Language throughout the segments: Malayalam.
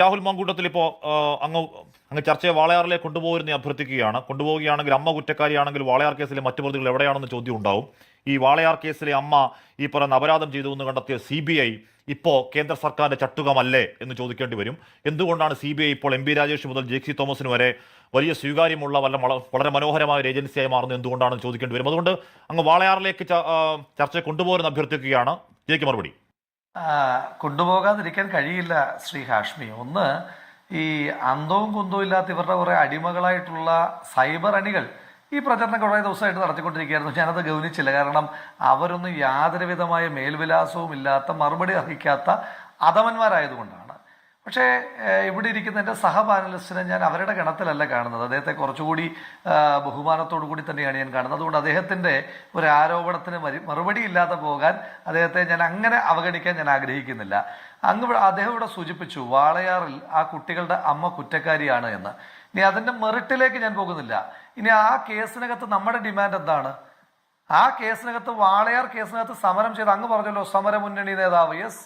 രാഹുൽ മങ്കൂട്ടത്തിൽ ഇപ്പോൾ അങ്ങ് അങ്ങ് ചർച്ചയെ വാളയാറിലേക്ക് കൊണ്ടുപോകുന്ന അഭ്യർത്ഥിക്കുകയാണ്. കൊണ്ടുപോവുകയാണെങ്കിൽ അമ്മ കുറ്റക്കാരിയാണെങ്കിൽ വാളയാർ കേസിലെ മറ്റു പ്രതികൾ എവിടെയാണെന്ന് ചോദ്യം ഉണ്ടാവും ഈ വാളയാർ കേസിലെ അമ്മ ഈ പറയുന്ന അപരാധം ചെയ്തു എന്ന് കണ്ടെത്തിയ സി ബി ഐ ഇപ്പോൾ കേന്ദ്ര സർക്കാരിന്റെ ചട്ടുകമല്ലേ എന്ന് ചോദിക്കേണ്ടി വരും. എന്തുകൊണ്ടാണ് സി ബി ഐ ഇപ്പോൾ എം ബി രാജേഷ് മുതൽ ജെ സി തോമസിന് വരെ വലിയ സ്വീകാര്യമുള്ള വല്ല വളരെ മനോഹരമായ ഒരു ഏജൻസിയായി മാറുന്നത് എന്തുകൊണ്ടാണെന്ന് ചോദിക്കേണ്ടി വരും. അതുകൊണ്ട് അങ്ങ് വാളയാറിലേക്ക് ചർച്ച കൊണ്ടുപോകുന്ന അഭ്യർത്ഥിക്കുകയാണ്. ജയിക്ക് മറുപടി. കൊണ്ടുപോകാതിരിക്കാൻ കഴിയില്ല ശ്രീ ഹാഷ്മി. ഒന്ന് ഈ അന്തവും കുന്തവും ഇല്ലാത്ത ഇവരുടെ കുറേ അടിമകളായിട്ടുള്ള സൈബർ അണികൾ ഈ പ്രചരണം കുറേ ദിവസമായിട്ട് നടത്തിക്കൊണ്ടിരിക്കുകയായിരുന്നു. ഞാനത് ഗൗനിച്ചില്ല. കാരണം അവരൊന്നും യാതൊരു വിധമായ മേൽവിലാസവും ഇല്ലാത്ത മറുപടി അർഹിക്കാത്ത അധമന്മാരായതുകൊണ്ടാണ് പക്ഷേ ഇവിടെ ഇരിക്കുന്ന എന്റെ സഹപാനലിസ്റ്റിനെ ഞാൻ അവരുടെ ഗണത്തിലല്ല കാണുന്നത്. അദ്ദേഹത്തെ കുറച്ചുകൂടി ബഹുമാനത്തോടു കൂടി തന്നെയാണ് ഞാൻ കാണുന്നത്. അതുകൊണ്ട് അദ്ദേഹത്തിന്റെ ഒരു ആരോപണത്തിന് മറുപടി ഇല്ലാതെ പോകാൻ അദ്ദേഹത്തെ ഞാൻ അങ്ങനെ അവഗണിക്കാൻ ഞാൻ ആഗ്രഹിക്കുന്നില്ല. അങ്ങ് അദ്ദേഹം ഇവിടെ സൂചിപ്പിച്ചു വാളയാറിൽ ആ കുട്ടികളുടെ അമ്മ കുറ്റക്കാരിയാണ് എന്ന്. ഇനി അതിന്റെ മെറിറ്റിലേക്ക് ഞാൻ പോകുന്നില്ല. ഇനി ആ കേസിനകത്ത് നമ്മുടെ ഡിമാൻഡ് എന്താണ്? ആ കേസിനകത്ത് വാളയാർ കേസിനകത്ത് സമരം ചെയ്ത് അങ്ങ് പറഞ്ഞല്ലോ സമരമുന്നണി നേതാവ് യെസ്?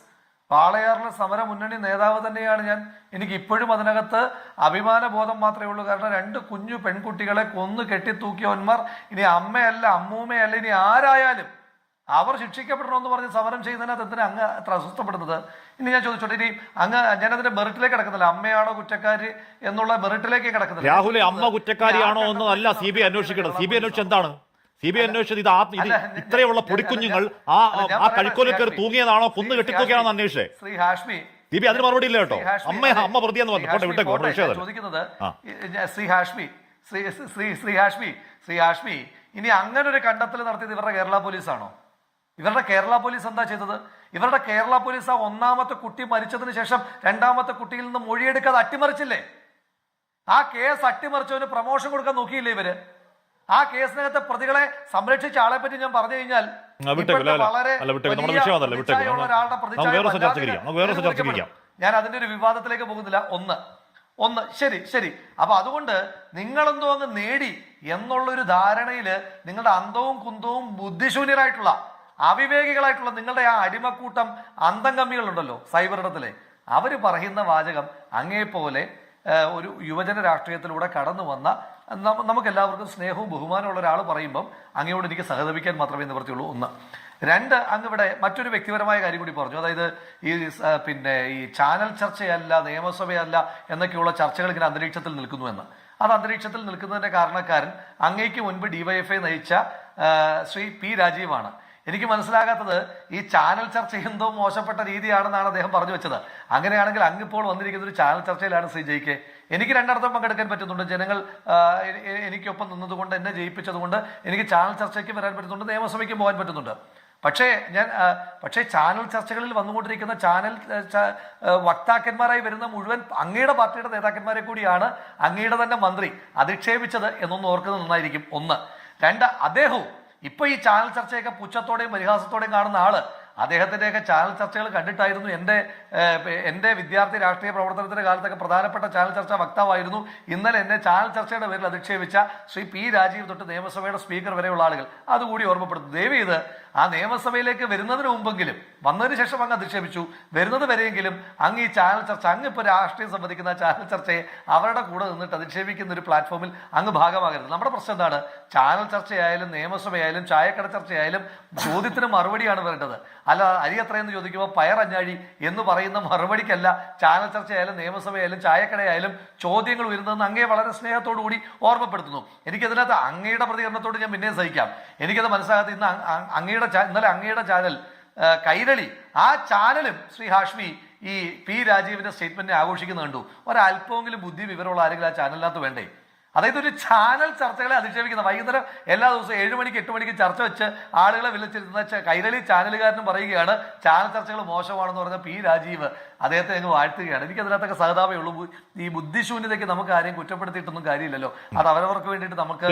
വാളയാറിലെ സമര മുന്നണി നേതാവ് തന്നെയാണ് ഞാൻ. എനിക്ക് ഇപ്പോഴും അതിനകത്ത് അഭിമാന ബോധം മാത്രമേ ഉള്ളൂ. കാരണം രണ്ട് കുഞ്ഞു പെൺകുട്ടികളെ കൊന്നു കെട്ടിത്തൂക്കിയവന്മാർ ഇനി അമ്മയല്ല അമ്മൂമ്മയല്ല ഇനി ആരായാലും അവർ ശിക്ഷിക്കപ്പെടണമെന്ന് പറഞ്ഞ് സമരം ചെയ്യുന്നതിനകത്ത് എന്തിനാ അങ്ങ് അത്ര അസ്വസ്ഥപ്പെടുന്നത്? ഇനി ഞാൻ ചോദിച്ചോട്ടെ ഇനി അങ്ങ് ഞാനതിന്റെ മെറിറ്റിലേക്ക് കിടക്കുന്നില്ല. അമ്മയാണോ കുറ്റക്കാരി എന്നുള്ള മെറിറ്റിലേക്ക് കിടക്കുന്നില്ല. രാഹുലെ അമ്മ കുറ്റക്കാരിയാണോ എന്നല്ല സി ബി അന്വേഷിക്കണം സി ബി ഐ അന്വേഷിച്ചത് എന്താണ്? സി ബി ഐ അന്വേഷിച്ചത് ഇത് ആ ഇത് ഇത്രയുള്ള പൊടിക്കുഞ്ഞുങ്ങൾ ആ ആ കഴിക്കോലിൽ കയറി തൂങ്ങിയതാണോ? കുന്ന് കെട്ടിത്തൂക്കിയാണോ അന്വേഷിച്ചേ? ശ്രീ ഹാഷ്മി. സി ബി അതിന് മറുപടി ഇല്ല കേട്ടോ. അമ്മ. അമ്മ പ്രതിയെന്ന് പറഞ്ഞു. പോട്ടെ വിട്ടേക്കോ. വിഷയം ചോദിക്കുന്നത് ശ്രീ ഹാഷ്മി ശ്രീ ശ്രീ ശ്രീ ഹാഷ്മി ശ്രീ ഹാഷ്മി ഇനി അങ്ങനെ ഒരു കണ്ടെത്തൽ നടത്തിയത് ഇവരുടെ കേരള പോലീസാണോ? ഇവരുടെ കേരള പോലീസ് എന്താ ചെയ്തത്? ഇവരുടെ കേരള പോലീസ് ആ ഒന്നാമത്തെ കുട്ടി മരിച്ചതിന് ശേഷം രണ്ടാമത്തെ കുട്ടിയിൽ നിന്ന് മൊഴിയെടുക്കാതെ അട്ടിമറിച്ചില്ലേ? ആ കേസ് അട്ടിമറിച്ചവന് പ്രമോഷൻ കൊടുക്കാൻ നോക്കിയില്ലേ ഇവർ? ആ കേസിനകത്തെ പ്രതികളെ സംരക്ഷിച്ച ആളെ പറ്റി ഞാൻ പറഞ്ഞു കഴിഞ്ഞാൽ വളരെ. ഞാൻ അതിന്റെ ഒരു വിവാദത്തിലേക്ക് പോകുന്നില്ല. ഒന്ന്. ഒന്ന് ശരി ശരി. അപ്പൊ അതുകൊണ്ട് നിങ്ങളെന്തോ അങ്ങ് നേടി എന്നുള്ളൊരു ധാരണയിൽ നിങ്ങളുടെ അന്തവും കുന്തവും ബുദ്ധിശൂന്യരായിട്ടുള്ള അവിവേകികളായിട്ടുള്ള നിങ്ങളുടെ ആ അടിമക്കൂട്ടം അന്തം കമ്മികളുണ്ടല്ലോ സൈബർ ഇടത്തിലെ. അവർ പറയുന്ന വാചകം അങ്ങേപോലെ ഒരു യുവജന രാഷ്ട്രീയത്തിലൂടെ കടന്നു വന്ന നമുക്ക് എല്ലാവർക്കും സ്നേഹവും ബഹുമാനമുള്ള ഒരാൾ പറയുമ്പം അങ്ങയോട് എനിക്ക് സഹതപിക്കാൻ മാത്രമേ നിവർത്തിയുള്ളൂ ഒന്ന്. രണ്ട് അങ്ങിവിടെ മറ്റൊരു വ്യക്തിപരമായ കാര്യം കൂടി പറഞ്ഞു. അതായത് ഈ പിന്നെ ഈ ചാനൽ ചർച്ചയല്ല നിയമസഭയല്ല എന്നൊക്കെയുള്ള ചർച്ചകൾ ഇങ്ങനെ അന്തരീക്ഷത്തിൽ നിൽക്കുന്നു എന്ന്. അത് അന്തരീക്ഷത്തിൽ നിൽക്കുന്നതിന്റെ കാരണക്കാരൻ അങ്ങേക്ക് മുൻപ് ഡിവൈഎഫ്ഐ നയിച്ച ശ്രീ പി രാജീവാണ്. എനിക്ക് മനസ്സിലാകാത്തത് ഈ ചാനൽ ചർച്ച എന്തോ മോശപ്പെട്ട രീതിയാണെന്നാണ് അദ്ദേഹം പറഞ്ഞു വെച്ചത്. അങ്ങനെയാണെങ്കിൽ അങ്ങിപ്പോൾ വന്നിരിക്കുന്ന ഒരു ചാനൽ ചർച്ചയിലാണ് ശ്രീ ജയിക്ക് എനിക്ക് രണ്ടർത്ഥം പങ്കെടുക്കാൻ പറ്റുന്നുണ്ട്. ജനങ്ങൾ എനിക്കൊപ്പം നിന്നതുകൊണ്ട് എന്നെ ജയിപ്പിച്ചതുകൊണ്ട് എനിക്ക് ചാനൽ ചർച്ചയ്ക്ക് വരാൻ പറ്റുന്നുണ്ട്. നിയമസഭയ്ക്കും പോകാൻ പറ്റുന്നുണ്ട്. പക്ഷേ ഞാൻ പക്ഷേ ചാനൽ ചർച്ചകളിൽ വന്നുകൊണ്ടിരിക്കുന്ന ചാനൽ വക്താക്കന്മാരായി വരുന്ന മുഴുവൻ അങ്ങയുടെ പാർട്ടിയുടെ നേതാക്കന്മാരെ കൂടിയാണ് അങ്ങയുടെ തന്നെ മന്ത്രി അധിക്ഷേപിച്ചത് എന്നൊന്ന് ഓർക്കുന്നത് നന്നായിരിക്കും. ഒന്ന്. രണ്ട് അദ്ദേഹവും ഇപ്പൊ ഈ ചാനൽ ചർച്ചയൊക്കെ പുച്ഛത്തോടെയും പരിഹാസത്തോടെയും കാണുന്ന ആൾ. അദ്ദേഹത്തിന്റെയൊക്കെ ചാനൽ ചർച്ചകൾ കണ്ടിട്ടായിരുന്നു എന്റെ എന്റെ വിദ്യാർത്ഥി രാഷ്ട്രീയ പ്രവർത്തനത്തിന്റെ കാലത്തൊക്കെ പ്രധാനപ്പെട്ട ചാനൽ ചർച്ച വക്താവായിരുന്നു. ഇന്നലെ എന്നെ ചാനൽ ചർച്ചയുടെ പേരിൽ അധിക്ഷേപിച്ച ശ്രീ പി രാജീവ് തൊട്ട് നിയമസഭയുടെ സ്പീക്കർ വരെയുള്ള ആളുകൾ. അതുകൂടി ഓർമ്മപ്പെടുത്തുന്നു. ദയവ് ചെയ്ത് ആ നിയമസഭയിലേക്ക് വരുന്നതിന് മുമ്പെങ്കിലും വന്നതിന് ശേഷം അങ്ങ് അധിക്ഷേപിച്ചു. വരുന്നത് വരെയെങ്കിലും അങ്ങ് ഈ ചാനൽ ചർച്ച അങ്ങ് ഇപ്പോൾ രാഷ്ട്രീയം സംബന്ധിക്കുന്ന ചാനൽ ചർച്ചയെ അവരുടെ കൂടെ നിന്നിട്ട് അധിക്ഷേപിക്കുന്ന ഒരു പ്ലാറ്റ്ഫോമിൽ അങ്ങ് ഭാഗമാകരുത്. നമ്മുടെ പ്രശ്നം എന്താണ്? ചാനൽ ചർച്ചയായാലും നിയമസഭയായാലും ചായക്കട ചർച്ചയായാലും ചോദ്യത്തിന് മറുപടിയാണ് വരേണ്ടത് അല്ല അരി എത്രയെന്ന് ചോദിക്കുമ്പോൾ പയറഞ്ഞാഴി എന്ന് പറയുന്ന മറുപടിക്കല്ല. ചാനൽ ചർച്ചയായാലും നിയമസഭയായാലും ചായക്കടയായാലും ചോദ്യങ്ങൾ ഉയരുന്നതെന്ന് അങ്ങേ വളരെ സ്നേഹത്തോടു കൂടി ഓർമ്മപ്പെടുത്തുന്നു. എനിക്കതിനകത്ത് അങ്ങയുടെ പ്രതികരണത്തോട് ഞാൻ പിന്നെയും സഹിക്കാം. എനിക്കത് മനസ്സിലാകാത്ത ഇന്ന് അങ്- അങ്- അങ്ങയുടെ ഇന്നലെ അങ്ങയുടെ ചാനൽ കൈരളി ആ ചാനലും ശ്രീ ഹാഷ്മി ഈ പി രാജീവിന്റെ സ്റ്റേറ്റ്മെന്റിനെ ആഘോഷിക്കുന്ന കണ്ടു. ഒരല്പമെങ്കിലും ബുദ്ധി വിവരമുള്ള ആരെങ്കിലും ആ ചാനലിനകത്ത് വേണ്ടേ? അതായത് ഒരു ചാനൽ ചർച്ചകളെ അധിക്ഷേപിക്കുന്ന വൈകുന്നേരം എല്ലാ ദിവസവും ഏഴ് മണിക്ക് എട്ട് മണിക്ക് ചർച്ച വെച്ച് ആളുകളെ വിളിച്ചിരുന്ന കൈരളി ചാനലുകാരനും പറയുകയാണ് ചാനൽ ചർച്ചകൾ മോശമാണെന്ന് പറഞ്ഞ പി രാജീവ് അദ്ദേഹത്തെ അങ്ങ് വാഴ്ത്തുകയാണ്. എനിക്ക് അതിനകത്തൊക്കെ സഹതാപേ ഉള്ളൂ ഈ ബുദ്ധിശൂന്യതയ്ക്ക് നമുക്ക് ആരെയും കുറ്റപ്പെടുത്തിയിട്ടൊന്നും കാര്യമില്ലല്ലോ. അത് അവരവർക്ക് വേണ്ടിയിട്ട് നമുക്ക്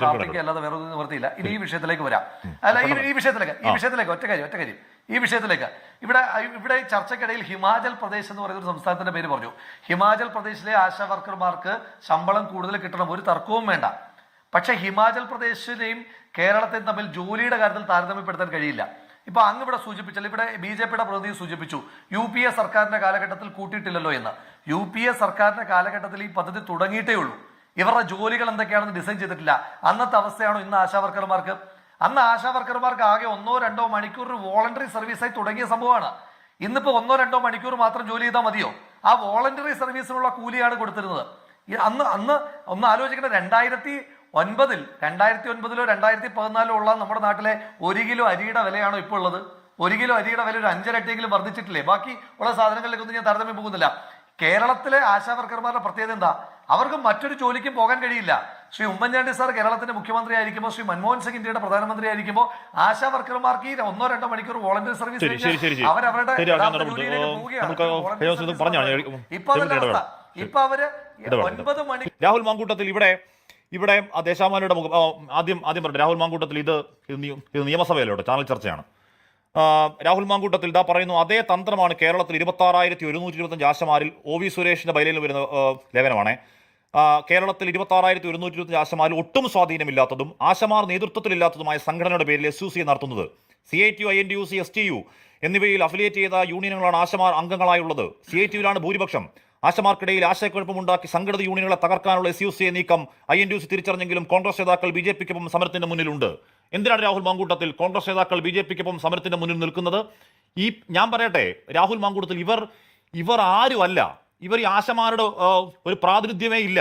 പ്രാർത്ഥിക്കുക അല്ലാതെ വേറെ ഒന്നും നിവർത്തിയില്ല. ഇനി ഈ വിഷയത്തിലേക്ക് വരാം. അല്ല ഈ വിഷയത്തിലേക്ക് ഈ വിഷയത്തിലേക്ക്. ഒറ്റ കാര്യം ഒറ്റ കാര്യം. ഈ വിഷയത്തിലേക്ക്. ഇവിടെ ഇവിടെ ചർച്ചയ്ക്കിടയിൽ ഹിമാചൽ പ്രദേശ് എന്ന് പറയുന്ന ഒരു സംസ്ഥാനത്തിന്റെ പേര് പറഞ്ഞു. ഹിമാചൽ പ്രദേശിലെ ആശാ വർക്കർമാർക്ക് ശമ്പളം കൂടുതൽ കിട്ടണം ഒരു തർക്കവും വേണ്ട. പക്ഷേ ഹിമാചൽ പ്രദേശിനെയും കേരളത്തെയും തമ്മിൽ ജോലിയുടെ കാര്യത്തിൽ താരതമ്യപ്പെടുത്താൻ കഴിയില്ല. ഇപ്പൊ അങ്ങ് ഇവിടെ സൂചിപ്പിച്ചാൽ ഇവിടെ ബി ജെ പിയുടെ പ്രതിനിധി സൂചിപ്പിച്ചു യു പി എ സർക്കാരിന്റെ കാലഘട്ടത്തിൽ കൂട്ടിയിട്ടില്ലല്ലോ എന്ന്. യു പി എ സർക്കാരിന്റെ കാലഘട്ടത്തിൽ ഈ പദ്ധതി തുടങ്ങിയിട്ടേ ഉള്ളൂ. ഇവരുടെ ജോലികൾ എന്തൊക്കെയാണെന്ന് ഡിസൈൻ ചെയ്തിട്ടില്ല. അന്നത്തെ അവസ്ഥയാണോ ഇന്ന് ആശാവർക്കർമാർക്ക് അന്ന് ആശാ വർക്കർമാർക്ക് ആകെ ഒന്നോ രണ്ടോ മണിക്കൂർ വോളണ്ടറി സർവീസായി തുടങ്ങിയ സംഭവമാണ്. ഇന്നിപ്പോൾ ഒന്നോ രണ്ടോ മണിക്കൂർ മാത്രം ജോലി ചെയ്താൽ മതിയോ? ആ വോളണ്ടറി സർവീസിനുള്ള കൂലിയാണ് കൊടുത്തിരുന്നത്. അന്ന് അന്ന് ഒന്ന് ആലോചിക്കേണ്ട രണ്ടായിരത്തി ഒൻപതിൽ രണ്ടായിരത്തി ഒൻപതിലോ രണ്ടായിരത്തി പതിനാലിലോ ഉള്ള നമ്മുടെ നാട്ടിലെ ഒരു കിലോ അരിയുടെ വിലയാണോ ഇപ്പോൾ ഉള്ളത്? ഒരു കിലോ അരിയുടെ വില ഒരു അഞ്ചരട്ടിയെങ്കിലും വർദ്ധിച്ചിട്ടില്ലേ? ബാക്കി ഉള്ള സാധനങ്ങളിലേക്കൊന്നും ഞാൻ താരതമ്യം പോകുന്നില്ല. കേരളത്തിലെ ആശാവർക്കർമാരുടെ പ്രത്യേകത എന്താ? അവർക്ക് മറ്റൊരു ജോലിക്കും പോകാൻ കഴിയില്ല. ശ്രീ ഉമ്മൻചാണ്ടി സാർ കേരളത്തിന്റെ മുഖ്യമന്ത്രി ആയിരിക്കുമ്പോൾ ശ്രീ മൻമോഹൻ സിംഗ് ഇന്ത്യയുടെ പ്രധാനമന്ത്രി ആയിരിക്കുമ്പോൾ ആശാ വർക്കർമാർക്ക് ഈ ഒന്നോ രണ്ടോ മണിക്കൂർ വോളണ്ടിയർ സർവീസ് അവരവരുടെ. ഇപ്പൊ. അവസ്ഥ. ഇപ്പൊ അവർ ഒൻപത് മണി രാഹുൽ മാങ്കൂട്ടത്തിൽ ഇവിടെ ഇവിടെ ദേശാമാനയുടെ മുഖം ആദ്യം ആദ്യം പറഞ്ഞു. രാഹുൽ മാങ്കൂട്ടത്തിൽ ഇത് ഇത് നിയ- ഇത് നിയമസഭയല്ലോ ചാനൽ ചർച്ചയാണ്. രാഹുൽ മാങ്കൂട്ടത്തിൽ ഇതാ പറയുന്നു അതേ തന്ത്രമാണ് കേരളത്തിൽ ഇരുപത്തി ആറായിരത്തി ഒരുന്നൂറ്റി ഇരുപത്തഞ്ച് ആശമാരിൽ ഒ വി സുരേഷിന്റെ ബൈലയിൽ വരുന്ന ലേഖനമാണ് കേരളത്തിൽ ഇരുപത്തി ആറായിരത്തി ഒരുന്നൂറ്റി ഇരുപത്തഞ്ച് ആശമാരിൽ ഒട്ടും സ്വാധീനമില്ലാത്തതും ആശമാർ നേതൃത്വത്തിലില്ലാത്തതുമായ സംഘടനയുടെ പേരിൽ എസ് യു സി നടത്തുന്നത്. C I T U I N T U C S T U എന്നിവയിൽ അഫിലിയേറ്റ് ചെയ്ത യൂണിയനുകളാണ് ആശമാർ അംഗങ്ങളായുള്ളത്. സി ഐ ടി യുവിലാണ് ഭൂരിപക്ഷം. ആശമാർക്കിടയിൽ ആശയക്കുഴപ്പമുണ്ടാക്കി സംഘടിത യൂണിയനുകളെ തകർക്കാനുള്ള എസ് യു സി നീക്കം I N T U C തിരിച്ചറിഞ്ഞെങ്കിലും Congress നേതാക്കൾ ബി ജെ പിക്കൊപ്പം സമരത്തിന്റെ മുന്നിലുണ്ട്. എന്തിനാണ് രാഹുൽ മാങ്കൂട്ടത്തിൽ കോൺഗ്രസ് നേതാക്കൾ ബി ജെ പിക്കൊപ്പം സമരത്തിന്റെ മുന്നിൽ നിൽക്കുന്നത്? ഈ ഞാൻ പറയട്ടെ രാഹുൽ മാങ്കൂട്ടത്തിൽ ഇവർ ഇവർ ആരുമല്ല. ഇവർ ഈ ആശമാരുടെ ഒരു പ്രാതിനിധ്യമേ ഇല്ല.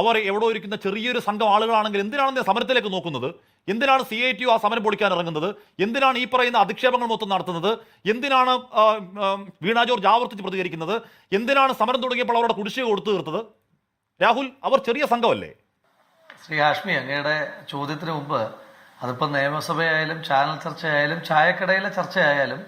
അവർ എവിടെ ഇരിക്കുന്ന ചെറിയൊരു സംഘം ആളുകളാണെങ്കിൽ എന്തിനാണ് സമരത്തിലേക്ക് നോക്കുന്നത്? എന്തിനാണ് സി ഐ ടി ആ സമരം പൊളിക്കാൻ ഇറങ്ങുന്നത്? എന്തിനാണ് ഈ പറയുന്ന അധിക്ഷേപങ്ങൾ മൊത്തം നടത്തുന്നത്? എന്തിനാണ് വീണ ജോർജ് ആവർത്തിച്ച് പ്രതികരിക്കുന്നത്? എന്തിനാണ് സമരം തുടങ്ങിയപ്പോൾ അവരുടെ കുടിശ്ശിക കൊടുത്തു തീർത്തത്? രാഹുൽ അവർ ചെറിയ സംഘമല്ലേ? ശ്രീ ഹാഷ്മി അങ്ങയുടെ ചോദ്യത്തിന് മുമ്പ് അതിപ്പോൾ നിയമസഭയായാലും ചാനൽ ചർച്ചയായാലും ചായക്കടയിലെ ചർച്ചയായാലും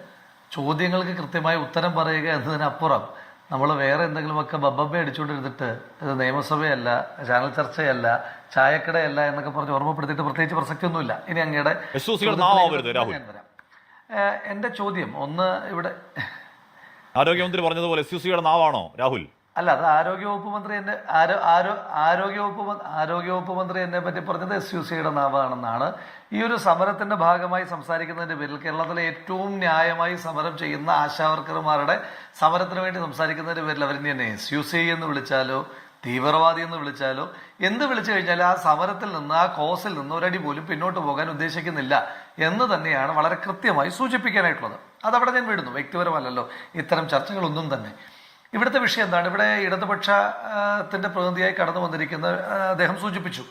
ചോദ്യങ്ങൾക്ക് കൃത്യമായി ഉത്തരം പറയുക എന്നതിനപ്പുറം നമ്മൾ വേറെ എന്തെങ്കിലുമൊക്കെ ബബ്ബബ്ബ അടിച്ചുകൊണ്ടിരുന്നിട്ട് ഇത് നിയമസഭയല്ല ചാനൽ ചർച്ചയല്ല ചായക്കടയല്ല എന്നൊക്കെ പറഞ്ഞ് ഓർമ്മപ്പെടുത്തിയിട്ട് പ്രത്യേകിച്ച് പ്രസക്തിയൊന്നുമില്ല. ഇനി അങ്ങയുടെ എന്റെ ചോദ്യം ഒന്ന് ഇവിടെ ആരോഗ്യമന്ത്രി പറഞ്ഞതുപോലെ എസ് യു സിയുടെ നാവാണോ രാഹുൽ? അല്ല അത് ആരോഗ്യവകുപ്പ് മന്ത്രി എന്നെ ആരോ ആരോ ആരോഗ്യവകുപ്പ് ആരോഗ്യവകുപ്പ് മന്ത്രി എന്നെ പറ്റി പറഞ്ഞത് എസ് യു സിയുടെ നാവാണെന്നാണ്. ഈ ഒരു സമരത്തിന്റെ ഭാഗമായി സംസാരിക്കുന്നതിന്റെ പേരിൽ കേരളത്തിലെ ഏറ്റവും ന്യായമായി സമരം ചെയ്യുന്ന ആശാവർക്കർമാരുടെ സമരത്തിന് വേണ്ടി സംസാരിക്കുന്നതിന്റെ പേരിൽ അവർ തന്നെ എസ് യു സി എന്ന് വിളിച്ചാലോ തീവ്രവാദി എന്ന് വിളിച്ചാലോ എന്ത് വിളിച്ചു കഴിഞ്ഞാൽ ആ സമരത്തിൽ നിന്ന് ആ കോസിൽ നിന്ന് ഒരടി പോലും പിന്നോട്ട് പോകാൻ ഉദ്ദേശിക്കുന്നില്ല എന്ന് തന്നെയാണ് വളരെ കൃത്യമായി സൂചിപ്പിക്കാനായിട്ടുള്ളത്. അതവിടെ ഞാൻ വിടുന്നു. വ്യക്തിപരമല്ലല്ലോ. ഇത്തരം ചർച്ചകളൊന്നും തന്നെ. ഇവിടുത്തെ വിഷയം എന്താണ്? ഇവിടെ ഇടതുപക്ഷത്തിന്റെ പ്രതിനിധിയായി കടന്നു വന്നിരിക്കുന്ന അദ്ദേഹം സൂചിപ്പിച്ചു.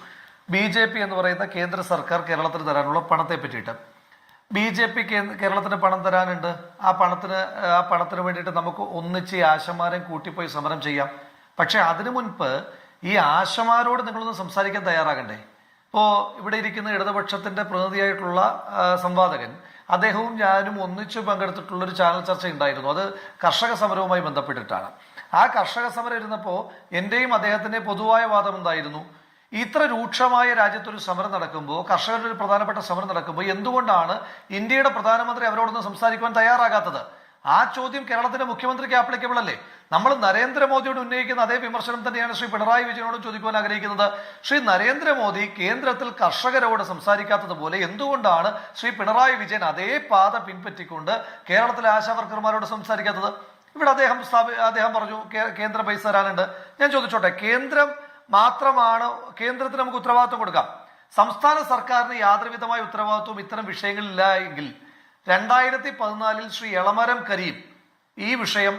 ബി ജെ പി എന്ന് പറയുന്ന കേന്ദ്ര സർക്കാർ കേരളത്തിന് തരാനുള്ള പണത്തെ പറ്റിയിട്ട്. ബി ജെ പി കേരളത്തിന് പണം തരാനുണ്ട്. ആ പണത്തിന് ആ പണത്തിന് വേണ്ടിയിട്ട് നമുക്ക് ഒന്നിച്ച് ആശമാരെ കൂട്ടിപ്പോയി സമരം ചെയ്യാം. പക്ഷെ അതിനു മുൻപ് ഈ ആശമാരോട് നിങ്ങളൊന്ന് സംസാരിക്കാൻ തയ്യാറാകണ്ടേ? ഇപ്പോ ഇവിടെ ഇരിക്കുന്ന ഇടതുപക്ഷത്തിന്റെ പ്രതിനിധിയായിട്ടുള്ള സംവാദകൻ. അദ്ദേഹവും ഞാനും ഒന്നിച്ച് പങ്കെടുത്തിട്ടുള്ള ഒരു ചാനൽ ചർച്ച ഉണ്ടായിരുന്നു അത് കർഷക സമരവുമായി ബന്ധപ്പെട്ടിട്ടാണ്. ആ കർഷക സമരം ഇരുന്നപ്പോൾ എന്റെയും അദ്ദേഹത്തിന്റെ പൊതുവായ വാദം എന്തായിരുന്നു? ഇത്ര രൂക്ഷമായ രാജ്യത്തൊരു സമരം നടക്കുമ്പോൾ കർഷകരുടെ ഒരു പ്രധാനപ്പെട്ട സമരം നടക്കുമ്പോൾ എന്തുകൊണ്ടാണ് ഇന്ത്യയുടെ പ്രധാനമന്ത്രി അവരോടൊന്ന് സംസാരിക്കുവാൻ തയ്യാറാകാത്തത്? ആ ചോദ്യം കേരളത്തിന്റെ മുഖ്യമന്ത്രിക്ക് ആപ്ലിക്കബിൾ അല്ലേ? നമ്മൾ നരേന്ദ്രമോദിയോട് ഉന്നയിക്കുന്ന അതേ വിമർശനം തന്നെയാണ് ശ്രീ പിണറായി വിജയനോട് ചോദിക്കുവാൻ ആഗ്രഹിക്കുന്നത്. ശ്രീ നരേന്ദ്രമോദി കേന്ദ്രത്തിൽ കർഷകരോട് സംസാരിക്കാത്തതുപോലെ എന്തുകൊണ്ടാണ് ശ്രീ പിണറായി വിജയൻ അതേ പാത പിൻപറ്റിക്കൊണ്ട് കേരളത്തിലെ ആശാവർക്കർമാരോട് സംസാരിക്കാത്തത്? ഇവിടെ അദ്ദേഹം അദ്ദേഹം പറഞ്ഞു കേന്ദ്ര പൈസ തരാനുണ്ട്. ഞാൻ ചോദിച്ചോട്ടെ കേന്ദ്രം മാത്രമാണ് കേന്ദ്രത്തിന് നമുക്ക് ഉത്തരവാദിത്വം കൊടുക്കാം. സംസ്ഥാന സർക്കാരിന് യാതൊരുവിധമായ ഉത്തരവാദിത്വം ഇത്തരം വിഷയങ്ങളില്ല എങ്കിൽ രണ്ടായിരത്തി പതിനാലിൽ ശ്രീ എളമരം കരീം ഈ വിഷയം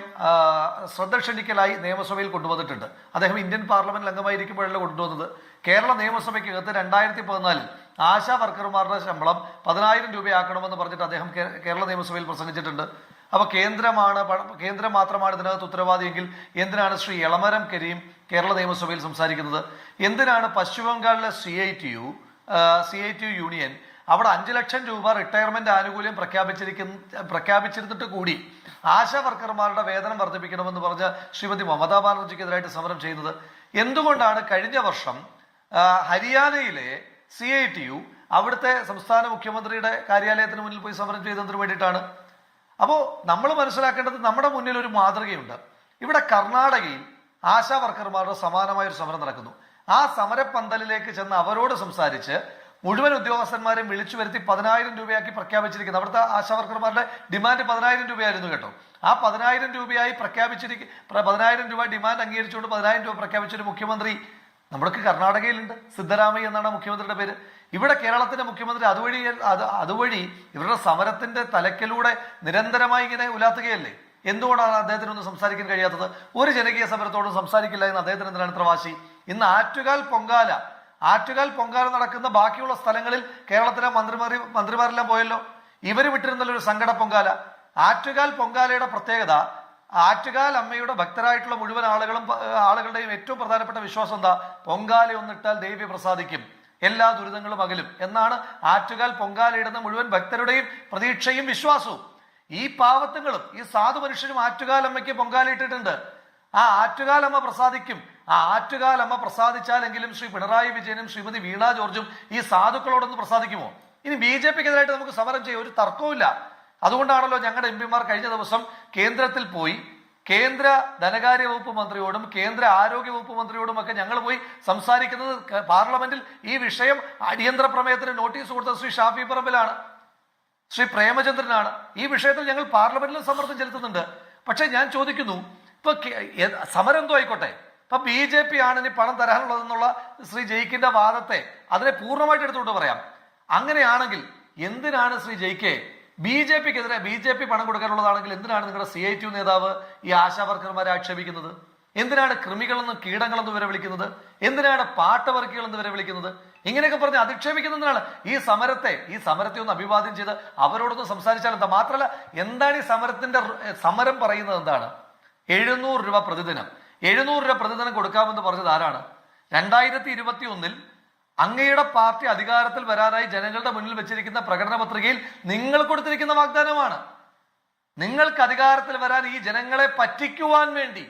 ശ്രദ്ധ ക്ഷണിക്കലായി നിയമസഭയിൽ കൊണ്ടുവന്നിട്ടുണ്ട്. അദ്ദേഹം ഇന്ത്യൻ പാർലമെന്റിൽ അംഗമായിരിക്കുമ്പോഴല്ല കൊണ്ടുവന്നത്? കേരള നിയമസഭയ്ക്കകത്ത് രണ്ടായിരത്തി പതിനാലിൽ ആശാ വർക്കർമാരുടെ ശമ്പളം പതിനായിരം രൂപയാക്കണമെന്ന് പറഞ്ഞിട്ട് അദ്ദേഹം കേരള നിയമസഭയിൽ പ്രസംഗിച്ചിട്ടുണ്ട്. അപ്പോൾ കേന്ദ്രമാണ് കേന്ദ്രം മാത്രമാണ് ഇതിനകത്ത് ഉത്തരവാദിയെങ്കിൽ എന്തിനാണ് ശ്രീ എളമരം കരീം കേരള നിയമസഭയിൽ സംസാരിക്കുന്നത്? എന്തിനാണ് പശ്ചിമ ബംഗാളിലെ C I T U C I T U union അവിടെ അഞ്ചു ലക്ഷം രൂപ റിട്ടയർമെന്റ് ആനുകൂല്യം പ്രഖ്യാപിച്ചിരിക്കുന്ന പ്രഖ്യാപിച്ചിരുന്നിട്ട് കൂടി ആശാ വർക്കർമാരുടെ വേതനം വർദ്ധിപ്പിക്കണമെന്ന് പറഞ്ഞ ശ്രീമതി മമതാ ബാനർജിക്കെതിരായിട്ട് സമരം ചെയ്യുന്നത്. എന്തുകൊണ്ടാണ് കഴിഞ്ഞ വർഷം ഹരിയാനയിലെ സി ഐ ടി യു അവിടുത്തെ സംസ്ഥാന മുഖ്യമന്ത്രിയുടെ കാര്യാലയത്തിന് മുന്നിൽ പോയി സമരം ചെയ്തതിന് വേണ്ടിയിട്ടാണ്? അപ്പോൾ നമ്മൾ മനസ്സിലാക്കേണ്ടത് നമ്മുടെ മുന്നിൽ ഒരു മാതൃകയുണ്ട്. ഇവിടെ കർണാടകയിൽ ആശാ വർക്കർമാരുടെ സമാനമായ ഒരു സമരം നടക്കുന്നു. ആ സമരപ്പന്തലിലേക്ക് ചെന്ന് അവരോട് സംസാരിച്ച് മുഴുവൻ ഉദ്യോഗസ്ഥന്മാരെയും വിളിച്ചു വരുത്തി പതിനായിരം രൂപയാക്കി പ്രഖ്യാപിച്ചിരിക്കുന്നത് അവിടുത്തെ ആശാവർക്കർമാരുടെ ഡിമാൻഡ് പതിനായിരം രൂപയായിരുന്നു കേട്ടോ. ആ പതിനായിരം രൂപയായി പ്രഖ്യാപിച്ചിരിക്കും പതിനായിരം രൂപ ഡിമാൻഡ് അംഗീകരിച്ചുകൊണ്ട് പതിനായിരം രൂപ പ്രഖ്യാപിച്ചൊരു മുഖ്യമന്ത്രി നമ്മൾക്ക് കർണാടകയിലുണ്ട്. സിദ്ധരാമയ്യ എന്നാണ് മുഖ്യമന്ത്രിയുടെ പേര്. ഇവിടെ കേരളത്തിന്റെ മുഖ്യമന്ത്രി അതുവഴി അത് അതുവഴി ഇവരുടെ സമരത്തിന്റെ തലക്കിലൂടെ നിരന്തരമായി ഇങ്ങനെ ഉലാത്തുകയല്ലേ? എന്തുകൊണ്ടാണ് അദ്ദേഹത്തിനൊന്നും സംസാരിക്കാൻ കഴിയാത്തത്? ഒരു ജനകീയ സമരത്തോടും സംസാരിക്കില്ല എന്ന് അദ്ദേഹത്തിന് എന്തിനാണ് ഇത്ര വാശി? ഇന്ന് ആറ്റുകാൽ പൊങ്കാല ആറ്റുകാൽ പൊങ്കാല നടക്കുന്ന ബാക്കിയുള്ള സ്ഥലങ്ങളിൽ കേരളത്തിലെ മന്ത്രിമാർ മന്ത്രിമാരെല്ലാം പോയല്ലോ. ഇവർ വിട്ടിരുന്നല്ലോ ഒരു സങ്കട പൊങ്കാല. ആറ്റുകാൽ പൊങ്കാലയുടെ പ്രത്യേകത ആറ്റുകാൽ അമ്മയുടെ ഭക്തരായിട്ടുള്ള മുഴുവൻ ആളുകളും ആളുകളുടെയും ഏറ്റവും പ്രധാനപ്പെട്ട വിശ്വാസം എന്താ? പൊങ്കാല ഒന്നിട്ടാൽ ദേവി പ്രസാദിക്കും. എല്ലാ ദുരിതങ്ങളും അകലും എന്നാണ് ആറ്റുകാൽ പൊങ്കാലയിടുന്ന മുഴുവൻ ഭക്തരുടെയും പ്രതീക്ഷയും വിശ്വാസവും. ഈ പാവത്തുങ്ങളും ഈ സാധു മനുഷ്യരും ആറ്റുകാലമ്മയ്ക്ക് പൊങ്കാലയിട്ടിട്ടുണ്ട് ആ ആറ്റുകാലമ്മ പ്രസാദിക്കും. ആ ആറ്റുകാലമ്മ പ്രസാദിച്ചാലെങ്കിലും ശ്രീ പിണറായി വിജയനും ശ്രീമതി വീണ ജോർജും ഈ സാധുക്കളോടൊന്ന് പ്രസാദിക്കുമോ? ഇനി ബി ജെ പിക്കെതിരായിട്ട് നമുക്ക് സമരം ചെയ്യാം ഒരു തർക്കവുമില്ല. അതുകൊണ്ടാണല്ലോ ഞങ്ങളുടെ എം പിമാർ കഴിഞ്ഞ ദിവസം കേന്ദ്രത്തിൽ പോയി കേന്ദ്ര ധനകാര്യ വകുപ്പ് മന്ത്രിയോടും കേന്ദ്ര ആരോഗ്യ വകുപ്പ് മന്ത്രിയോടും ഒക്കെ ഞങ്ങൾ പോയി സംസാരിക്കുന്നത് പാർലമെന്റിൽ ഈ വിഷയം അടിയന്തര പ്രമേയത്തിന് നോട്ടീസ് കൊടുത്തത് ശ്രീ ഷാഫി പറമ്പിലാണ്. ശ്രീ പ്രേമചന്ദ്രനാണ്. ഈ വിഷയത്തിൽ ഞങ്ങൾ പാർലമെന്റിലും സമ്മർദ്ദം ചെലുത്തുന്നുണ്ട്. പക്ഷേ ഞാൻ ചോദിക്കുന്നു ഇപ്പൊ സമരം എന്തോ ആയിക്കോട്ടെ? ഇപ്പൊ ബി ജെ പി ആണ് ഇനി പണം തരാനുള്ളതെന്നുള്ള ശ്രീ ജയിക്കിന്റെ വാദത്തെ അതിനെ പൂർണമായിട്ട് എടുത്തുകൊണ്ട് പറയാം. അങ്ങനെയാണെങ്കിൽ എന്തിനാണ് ശ്രീ ജയിക്കെ ബി ജെ പിക്കെതിരെ ബി ജെ പി പണം കൊടുക്കാനുള്ളതാണെങ്കിൽ എന്തിനാണ് നിങ്ങളുടെ സി ഐ ടി നേതാവ് ഈ ആശാ വർക്കർമാരെ ആക്ഷേപിക്കുന്നത്? എന്തിനാണ് കൃമികളെന്നും കീടങ്ങളെന്ന് വരെ വിളിക്കുന്നത്? എന്തിനാണ് പാട്ടവർക്കികളെന്ന് വരെ വിളിക്കുന്നത്? ഇങ്ങനെയൊക്കെ പറഞ്ഞ് അധിക്ഷേപിക്കുന്നതിനാണ് ഈ സമരത്തെ ഈ സമരത്തെ ഒന്ന് അഭിവാദ്യം ചെയ്ത് അവരോടൊന്ന് സംസാരിച്ചാൽ എന്താ? മാത്രമല്ല എന്താണ് ഈ സമരത്തിന്റെ സമരം പറയുന്നത് എന്താണ്? എഴുന്നൂറ് രൂപ പ്രതിദിനം. എഴുന്നൂറ് രൂപ പ്രതിദിനം കൊടുക്കാമെന്ന് പറഞ്ഞത് ആരാണ്? രണ്ടായിരത്തി ഇരുപത്തി ഒന്നിൽ അങ്ങയുടെ പാർട്ടി അധികാരത്തിൽ വരാനായി ജനങ്ങളുടെ മുന്നിൽ വെച്ചിരിക്കുന്ന പ്രകടന പത്രികയിൽ നിങ്ങൾ കൊടുത്തിരിക്കുന്ന വാഗ്ദാനമാണ്. നിങ്ങൾക്ക് അധികാരത്തിൽ വരാൻ ഈ ജനങ്ങളെ പറ്റിക്കുവാൻ വേണ്ടി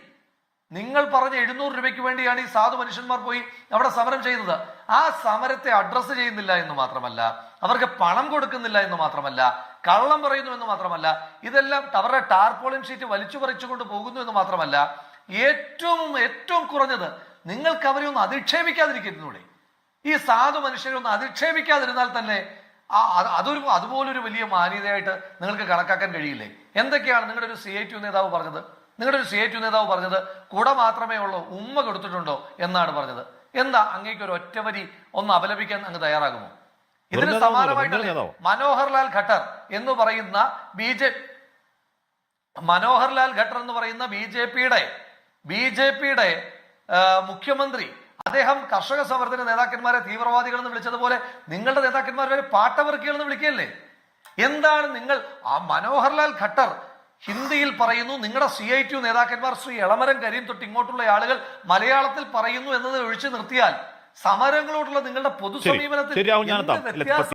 നിങ്ങൾ പറഞ്ഞ എഴുന്നൂറ് രൂപയ്ക്ക് വേണ്ടിയാണ് ഈ സാധു മനുഷ്യന്മാർ പോയി അവിടെ സമരം ചെയ്യുന്നത് ആ സമരത്തെ അഡ്രസ്സ് ചെയ്യുന്നില്ല എന്ന് മാത്രമല്ല അവർക്ക് പണം കൊടുക്കുന്നില്ല എന്ന് മാത്രമല്ല കള്ളം പറയുന്നു എന്ന് മാത്രമല്ല ഇതെല്ലാം അവരുടെ ടാർപോളിൻ ഷീറ്റ് വലിച്ചു പറിച്ചുകൊണ്ട് പോകുന്നു എന്ന് മാത്രമല്ല ഏറ്റവും ഏറ്റവും കുറഞ്ഞത് നിങ്ങൾക്ക് അവരെ ഒന്ന് അധിക്ഷേപിക്കാതിരിക്കുന്നൂടെ ഈ സാധു മനുഷ്യരെ ഒന്ന് അധിക്ഷേപിക്കാതിരുന്നാൽ തന്നെ ആ അത് അതൊരു അതുപോലൊരു വലിയ മാന്യതയായിട്ട് നിങ്ങൾക്ക് കണക്കാക്കാൻ കഴിയില്ലേ? എന്തൊക്കെയാണ് നിങ്ങളുടെ ഒരു സി ഐ ടി നേതാവ് പറഞ്ഞത്? നിങ്ങളുടെ ഒരു സി ഐ ടി നേതാവ് പറഞ്ഞത് കുട മാത്രമേ ഉള്ളൂ ഉമ്മ കൊടുത്തിട്ടുണ്ടോ? എന്നാണ് പറഞ്ഞത്. എന്താ അങ്ങേക്ക് ഒരു ഒറ്റവരി ഒന്ന് അപലപിക്കാൻ അങ്ങ് തയ്യാറാകുമോ? ഇതിന് സമാനമായിട്ട് വെറും നേതാവ്. മനോഹർ ലാൽ ഖട്ടർ എന്ന് പറയുന്ന ബി ജെ മനോഹർലാൽ ഖട്ടർ എന്ന് പറയുന്ന ബി ജെ പിയുടെ ബി ജെ പിയുടെ മുഖ്യമന്ത്രി അദ്ദേഹം കർഷക സമരത്തിന്റെ നേതാക്കന്മാരെ തീവ്രവാദികളെന്ന് വിളിച്ചതുപോലെ നിങ്ങളുടെ നേതാക്കന്മാർ വരെ പാട്ടവർക്കികൾ എന്ന് വിളിക്കുകയല്ലേ? എന്താണ് നിങ്ങൾ ആ മനോഹർലാൽ ഖട്ടർ ഹിന്ദിയിൽ പറയുന്നു നിങ്ങളുടെ സി ഐ ടി നേതാക്കന്മാർ ശ്രീ എളമരം കരീം തൊട്ട് ഇങ്ങോട്ടുള്ള ആളുകൾ മലയാളത്തിൽ പറയുന്നു എന്നത് ഒഴിച്ചു നിർത്തിയാൽ സമരങ്ങളോടുള്ള നിങ്ങളുടെ പൊതു സമീപനത്തിൽ